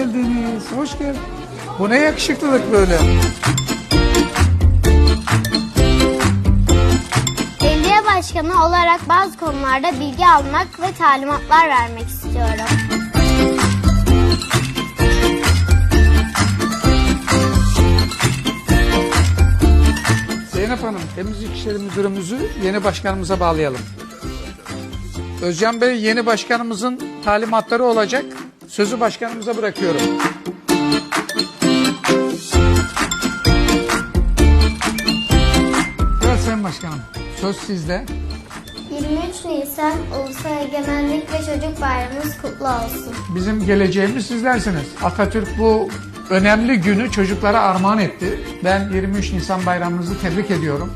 geldiniz. Hoş geldiniz. Bu ne yakışıklılık böyle? Belediye başkanı olarak bazı konularda bilgi almak ve talimatlar vermek istiyorum. Zeynep Hanım, Temizlik İşleri Müdürümüzü yeni başkanımıza bağlayalım. Özcan Bey yeni başkanımızın talimatları olacak. Sözü başkanımıza bırakıyorum. Evet Sayın Başkanım, söz sizde. 23 Nisan Ulusal Egemenlik ve Çocuk Bayramınız kutlu olsun. Bizim geleceğimiz sizlersiniz. Atatürk bu önemli günü çocuklara armağan etti. Ben 23 Nisan bayramınızı tebrik ediyorum.